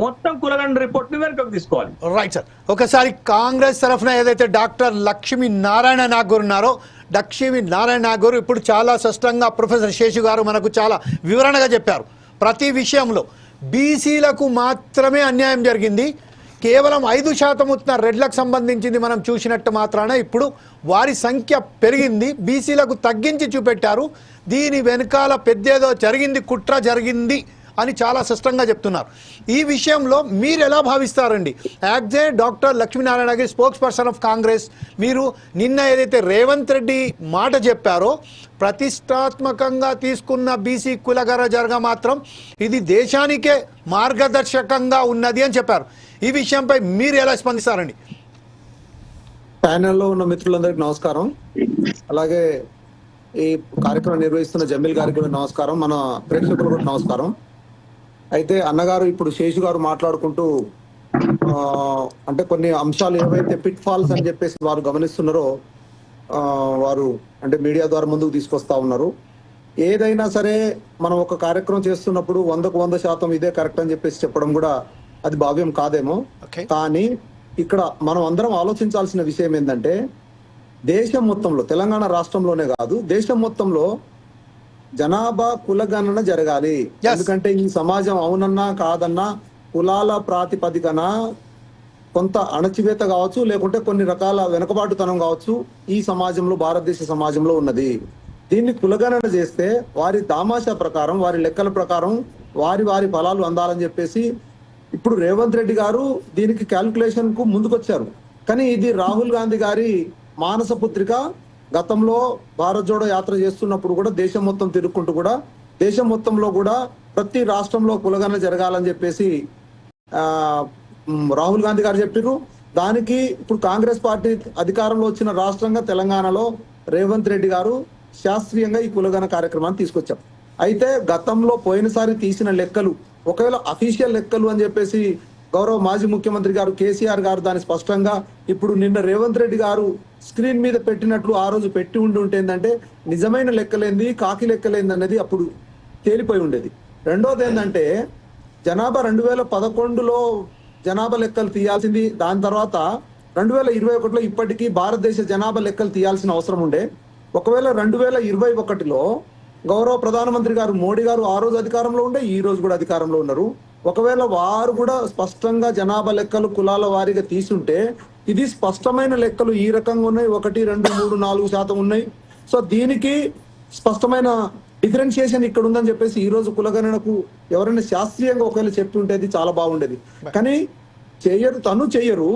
మొత్తం కులగండ రిపోర్ట్ని వెనుకకు తీసుకోవాలి. రైట్ సార్ ఒకసారి కాంగ్రెస్ తరఫున ఏదైతే డాక్టర్ లక్ష్మీ నారాయణ నాగూర్ ఉన్నారో లక్ష్మీ నారాయణ నాగూర్ ఇప్పుడు చాలా స్పష్టంగా ప్రొఫెసర్ శేషు గారు మనకు చాలా వివరణగా చెప్పారు. ప్రతి విషయంలో బీసీలకు మాత్రమే అన్యాయం జరిగింది. కేవలం ఐదు శాతం వచ్చిన రెడ్లకు సంబంధించింది మనం చూసినట్టు మాత్రాన ఇప్పుడు వారి సంఖ్య పెరిగింది. బీసీలకు తగ్గించి చూపెట్టారు. దీని వెనకాల పెద్దేదో జరిగింది కుట్ర జరిగింది. అని చాలా స్పష్టంగా చెప్తున్నారు. ఈ విషయంలో మీరు ఎలా భావిస్తారండి? యాజ్ ఏ డాక్టర్ లక్ష్మీనారాయణ గారి స్పోక్స్ పర్సన్ ఆఫ్ కాంగ్రెస్ మీరు నిన్న ఏదైతే రేవంత్ రెడ్డి మాట చెప్పారో ప్రతిష్టాత్మకంగా తీసుకున్న బీసీ కులగర జరగ మాత్రం ఇది దేశానికే మార్గదర్శకంగా ఉన్నది అని చెప్పారు. ఈ విషయంపై మీరు ఎలా స్పందిస్తారండి? ప్యానెల్లో ఉన్న మిత్రులందరికీ నమస్కారం. అలాగే ఈ కార్యక్రమం నిర్వహిస్తున్న జమీల్ గారికి నమస్కారం. మన ప్రేక్షకులకు కూడా నమస్కారం. అయితే అన్నగారు ఇప్పుడు శేషు గారు మాట్లాడుకుంటూ అంటే కొన్ని అంశాలు ఏవైతే పిట్ ఫాల్స్ అని చెప్పేసి వారు గమనిస్తున్నారో వారు అంటే మీడియా ద్వారా ముందుకు తీసుకొస్తా ఉన్నారు. ఏదైనా సరే మనం ఒక కార్యక్రమం చేస్తున్నప్పుడు వందకు వంద శాతం ఇదే కరెక్ట్ అని చెప్పేసి చెప్పడం కూడా అది భావ్యం కాదేమో. కానీ ఇక్కడ మనం అందరం ఆలోచించాల్సిన విషయం ఏంటంటే దేశం మొత్తంలో తెలంగాణ రాష్ట్రంలోనే కాదు దేశం మొత్తంలో జనాభా కులగణన జరగాలి. ఎందుకంటే ఈ సమాజం అవునన్నా కాదన్నా కులాల ప్రాతిపదికన కొంత అణచివేత కావచ్చు లేకుంటే కొన్ని రకాల వెనుకబాటుతనం కావచ్చు ఈ సమాజంలో భారతదేశ సమాజంలో ఉన్నది. దీన్ని కులగణన చేస్తే వారి దామాషా ప్రకారం వారి లెక్కల ప్రకారం వారి వారి ఫలాలు అందాలని చెప్పేసి ఇప్పుడు రేవంత్ రెడ్డి గారు దీనికి క్యాల్కులేషన్కు ముందుకొచ్చారు. కానీ ఇది రాహుల్ గాంధీ గారి మానస పుత్రిక గతంలో భారత్ జోడో యాత్ర చేస్తున్నప్పుడు కూడా దేశం మొత్తం తిరుక్కుంటూ కూడా దేశం మొత్తంలో కూడా ప్రతి రాష్ట్రంలో కులగన జరగాలని చెప్పేసి ఆ రాహుల్ గాంధీ గారు చెప్పారు దానికి ఇప్పుడు కాంగ్రెస్ పార్టీ అధికారంలో వచ్చిన రాష్ట్రంగా తెలంగాణలో రేవంత్ రెడ్డి గారు శాస్త్రీయంగా ఈ కులగన కార్యక్రమాన్ని తీసుకొచ్చాం అయితే గతంలో పోయినసారి తీసిన లెక్కలు ఒకవేళ అఫీషియల్ లెక్కలు అని చెప్పేసి గౌరవ మాజీ ముఖ్యమంత్రి గారు కేసీఆర్ గారు దాన్ని స్పష్టంగా ఇప్పుడు నిన్న రేవంత్ రెడ్డి గారు స్క్రీన్ మీద పెట్టినట్లు ఆ రోజు పెట్టి ఉండి ఉంటే ఏంటంటే నిజమైన లెక్కలేంది కాకి లెక్కలేంది అనేది అప్పుడు తేలిపోయి ఉండేది. రెండోది ఏంటంటే జనాభా రెండు వేల పదకొండులో జనాభా లెక్కలు తీయాల్సింది దాని తర్వాత రెండు వేల ఇరవై ఒకటిలో ఇప్పటికీ భారతదేశ జనాభా లెక్కలు తీయాల్సిన అవసరం ఉండే. ఒకవేళ రెండు వేల ఇరవై ఒకటిలో గౌరవ ప్రధానమంత్రి గారు మోడీ గారు ఆ రోజు అధికారంలో ఉండే ఈ రోజు కూడా అధికారంలో ఉన్నారు. ఒకవేళ వారు కూడా స్పష్టంగా జనాభా లెక్కలు కులాల వారీగా తీసుంటే ఇది స్పష్టమైన లెక్కలు ఈ రకంగా ఉన్నాయి. ఒకటి రెండు మూడు నాలుగు శాతం ఉన్నాయి. సో దీనికి స్పష్టమైన డిఫరెన్షియేషన్ ఇక్కడ ఉందని చెప్పేసి ఈ రోజు కులగణనకు ఎవరైనా శాస్త్రీయంగా ఒకవేళ చెప్పి ఉంటే అది చాలా బాగుండేది. కానీ చెయ్యరు తను చెయ్యరు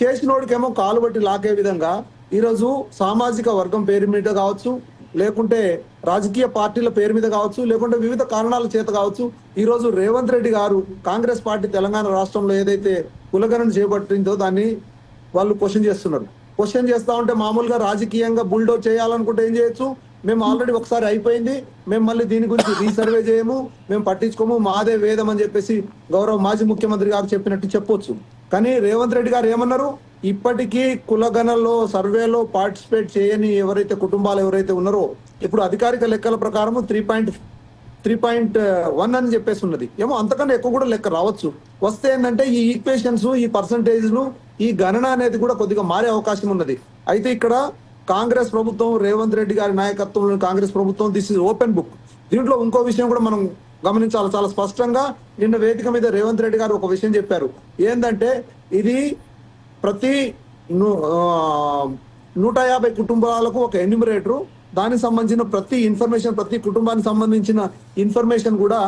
చేసినోడికేమో కాలు బట్టి లాగే విధంగా ఈరోజు సామాజిక వర్గం పేరు మీద కావచ్చు లేకుంటే రాజకీయ పార్టీల పేరు మీద కావచ్చు లేకుంటే వివిధ కారణాల చేత కావచ్చు ఈరోజు రేవంత్ రెడ్డి గారు కాంగ్రెస్ పార్టీ తెలంగాణ రాష్ట్రంలో ఏదైతే కులగణన చేపట్టిందో దాన్ని వాళ్ళు క్వశ్చన్ చేస్తున్నారు. క్వశ్చన్ చేస్తా ఉంటే మామూలుగా రాజకీయంగా బుల్డోర్ చేయాలనుకుంటే ఏం చేయొచ్చు? మేము ఆల్రెడీ ఒకసారి అయిపోయింది. మేము మళ్ళీ దీని గురించి రీసర్వే చేయము. మేము పట్టించుకోము. మాదే వేదం అని చెప్పేసి గౌరవ మాజీ ముఖ్యమంత్రి గారు చెప్పినట్టు చెప్పొచ్చు. కానీ రేవంత్ రెడ్డి గారు ఏమన్నారు? ఇప్పటికీ కులగణలో సర్వేలో పార్టిసిపేట్ చేయని ఎవరైతే కుటుంబాలు ఎవరైతే ఉన్నారో ఇప్పుడు అధికారిక లెక్కల ప్రకారం three point three point one అని చెప్పేసి ఉన్నది. ఏమో అంతకన్నా ఎక్కువ కూడా లెక్క రావచ్చు. వస్తే ఏంటంటే ఈ ఈక్వేషన్స్ ఈ పర్సంటేజ్లు ఈ గణన అనేది కూడా కొద్దిగా మారే అవకాశం ఉన్నది. అయితే ఇక్కడ కాంగ్రెస్ ప్రభుత్వం రేవంత్ రెడ్డి గారి నాయకత్వంలో కాంగ్రెస్ ప్రభుత్వం దిస్ ఇస్ ఓపెన్ బుక్ దీంట్లో ఇంకో విషయం కూడా మనం గమనించాలి. చాలా స్పష్టంగా నిన్న వేదిక మీద రేవంత్ రెడ్డి గారు ఒక విషయం చెప్పారు. ఏంటంటే ఇది ప్రతి నూ నూట యాభై కుటుంబాలకు ఒక ఎన్యూమరేటరు దానికి సంబంధించిన ప్రతి ఇన్ఫర్మేషన్ ప్రతి కుటుంబానికి సంబంధించిన ఇన్ఫర్మేషన్ కూడా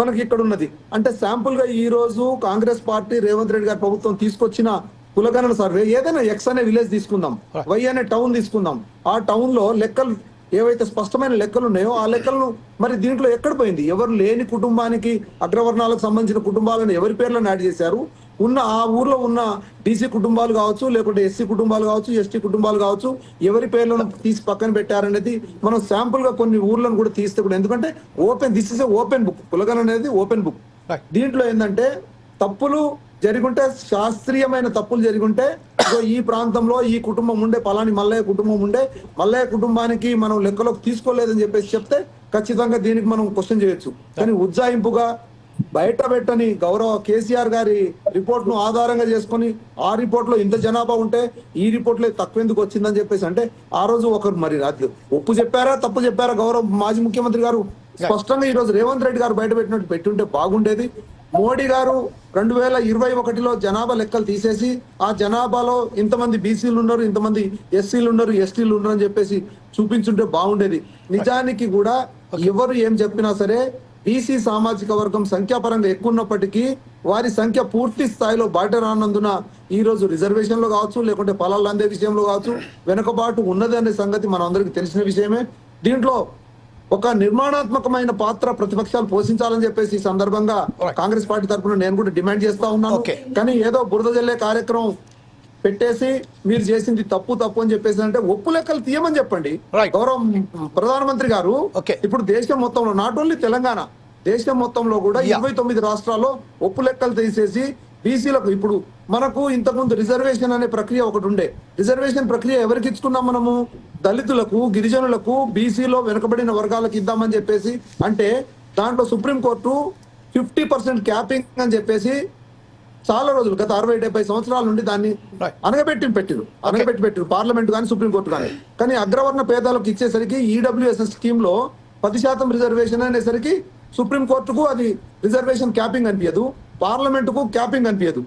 మనకి ఇక్కడ ఉన్నది. అంటే శాంపుల్గా ఈ రోజు కాంగ్రెస్ పార్టీ రేవంత్ రెడ్డి గారి ప్రభుత్వం తీసుకొచ్చిన కులగణన సర్వే ఏదైనా ఎక్స్ అనే విలేజ్ తీసుకుందాం వై అనే టౌన్ తీసుకుందాం ఆ టౌన్లో లెక్కలు ఏవైతే స్పష్టమైన లెక్కలు ఉన్నాయో ఆ లెక్కలను మరి దీంట్లో ఎక్కడ పోయింది? ఎవరు లేని కుటుంబానికి అగ్రవర్ణాలకు సంబంధించిన కుటుంబాలను ఎవరి పేర్లను యాడ్ చేశారు? ఉన్న ఆ ఊర్లో ఉన్న బీసీ కుటుంబాలు కావచ్చు లేకుంటే ఎస్సీ కుటుంబాలు కావచ్చు ఎస్టీ కుటుంబాలు కావచ్చు ఎవరి పేర్లను తీసి పక్కన పెట్టారనేది మనం శాంపుల్గా కొన్ని ఊర్లను కూడా తీస్తే కూడా ఎందుకంటే open this is open book కులగన్ అనేది ఓపెన్ బుక్. దీంట్లో ఏంటంటే తప్పులు జరిగుంటే శాస్త్రీయమైన తప్పులు జరిగుంటే ఈ ప్రాంతంలో ఈ కుటుంబం ఉండే పలాని మల్లయ్య కుటుంబం ఉండే మల్లయ్య కుటుంబానికి మనం లెక్కలోకి తీసుకోలేదని చెప్పేసి చెప్తే ఖచ్చితంగా దీనికి మనం క్వశ్చన్ చేయొచ్చు. కానీ ఉజ్జాయింపుగా బయట పెట్టని గౌరవ కేసీఆర్ గారి రిపోర్ట్ను ఆధారంగా చేసుకొని ఆ రిపోర్ట్లో ఇంత జనాభా ఉంటే ఈ రిపోర్ట్లో తక్కువ ఎందుకు వచ్చిందని చెప్పేసి అంటే ఆ రోజు ఒకరు మరి అది ఒప్పు చెప్పారా తప్పు చెప్పారా? గౌరవ మాజీ ముఖ్యమంత్రి గారు స్పష్టంగా ఈ రోజు రేవంత్ రెడ్డి గారు బయట పెట్టినట్టు పెట్టుంటే బాగుండేది. మోడీ గారు రెండు వేల ఇరవై ఒకటిలో జనాభా లెక్కలు తీసేసి ఆ జనాభాలో ఇంతమంది బీసీలు ఉన్నారు ఇంతమంది ఎస్సీలు ఉన్నారు ఎస్టీలు ఉన్నారు అని చెప్పేసి చూపించుంటే బాగుండేది. నిజానికి కూడా ఎవరు ఏం చెప్పినా సరే బీసీ సామాజిక వర్గం సంఖ్యాపరంగా ఎక్కువ ఉన్నప్పటికీ వారి సంఖ్య పూర్తి స్థాయిలో బయట రానందున ఈ రోజు రిజర్వేషన్లో కావచ్చు లేకుంటే ఫలాలు అందే విషయంలో కావచ్చు వెనుకబాటు ఉన్నది అనే సంగతి మన అందరికి తెలిసిన విషయమే. దీంట్లో ఒక నిర్మాణాత్మకమైన పాత్ర ప్రతిపక్షాలు పోషించాలని చెప్పేసి ఈ సందర్భంగా కాంగ్రెస్ పార్టీ తరఫున నేను కూడా డిమాండ్ చేస్తా ఉన్నాను. కానీ ఏదో బురద జల్లే కార్యక్రమం పెట్టేసి మీరు చేసింది తప్పు తప్పు అని చెప్పేసి అంటే ఒప్పు లెక్కలు తీయమని చెప్పండి. గౌరవ ప్రధానమంత్రి గారు. ఇప్పుడు దేశం మొత్తంలో నాట్ ఓన్లీ తెలంగాణ దేశం మొత్తంలో కూడా. ఇరవై తొమ్మిది రాష్ట్రాల్లో ఒప్పు లెక్కలు తీసేసి బీసీలకు ఇప్పుడు మనకు ఇంతకుముందు రిజర్వేషన్ అనే ప్రక్రియ ఒకటి ఉండే రిజర్వేషన్ ప్రక్రియ ఎవరికి ఇచ్చుకున్నాం మనము దళితులకు గిరిజనులకు బీసీలో వెనుకబడిన వర్గాలకు ఇద్దామని చెప్పేసి అంటే దాంట్లో సుప్రీంకోర్టు ఫిఫ్టీ పర్సెంట్ క్యాపింగ్ అని చెప్పేసి చాలా రోజులు గత అరవై డెబ్బై సంవత్సరాల నుండి దాన్ని. అనగబెట్టి పెట్టిరు. అనగబెట్టి పెట్టిరు. పార్లమెంట్ కానీ సుప్రీంకోర్టు కానీ కానీ అగ్రవర్ణ పేదాలకు ఇచ్చేసరికి ఈడబ్ల్యూఎస్ఎస్ స్కీమ్లో పది శాతం రిజర్వేషన్ అనేసరికి సుప్రీంకోర్టుకు అది రిజర్వేషన్ క్యాపింగ్ అనిపించదు పార్లమెంట్కు క్యాపింగ్ అనిపించదు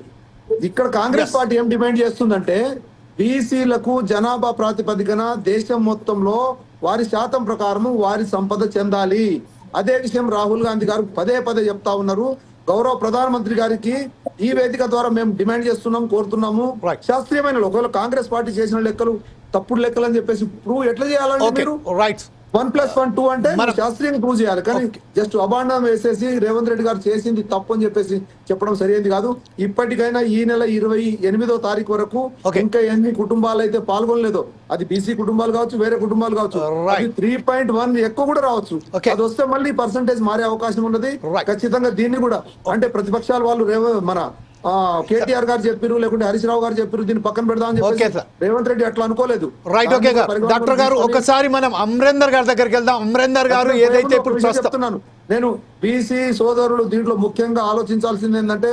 ఇక్కడ కాంగ్రెస్ పార్టీ ఏం డిమాండ్ చేస్తుందంటే బీసీలకు జనాభా ప్రాతిపదికన దేశం మొత్తంలో వారి శాతం ప్రకారం వారి సంపద చెందాలి. అదే విషయం రాహుల్ గాంధీ గారు పదే పదే చెప్తా ఉన్నారు. గౌరవ ప్రధానమంత్రి గారికి ఈ వేదిక ద్వారా మేము డిమాండ్ చేస్తున్నాం కోరుతున్నాము. శాస్త్రీయమైన ఒకవేళ కాంగ్రెస్ పార్టీ చేసిన లెక్కలు తప్పుడు లెక్కలు అని చెప్పేసి ప్రూవ్ ఎట్లా మీరు? Right one plus one two అంటే శాస్త్రీయంగా ప్రూవ్ చేయాలి కానీ జస్ట్ అబాండం వేసేసి రేవంత్ రెడ్డి గారు చేసింది తప్పు అని చెప్పేసి చెప్పడం సరైనది కాదు ఇప్పటికైనా ఈ నెల ఇరవై ఎనిమిదో తారీఖు వరకు. ఇంకా ఎన్ని కుటుంబాలు అయితే పాల్గొనలేదో అది బీసీ కుటుంబాలు కావచ్చు వేరే కుటుంబాలు కావచ్చు. త్రీ పాయింట్ వన్ ఎక్కువ కూడా రావచ్చు. అది వస్తే మళ్ళీ పర్సంటేజ్ మారే అవకాశం ఉన్నది. ఖచ్చితంగా దీన్ని కూడా అంటే ప్రతిపక్షాల వాళ్ళు రేవ మన కేటీఆర్ గారు చెప్పారు లేకుంటే హరీష్ రావు గారు చెప్పారు దీన్ని పక్కన పెడదామని sir. రేవంత్ రెడ్డి అట్లా అనుకోలేదు. రైట్ ఓకే డాక్టర్ గారు ఒకసారి మనం అమరేందర్ గారి దగ్గరికి వెళ్దాం. అమరేందర్ గారు ఏదైతే ఇప్పుడు చెప్తున్నాను. నేను బీసీ సోదరులు దీంట్లో ముఖ్యంగా ఆలోచించాల్సింది ఏంటంటే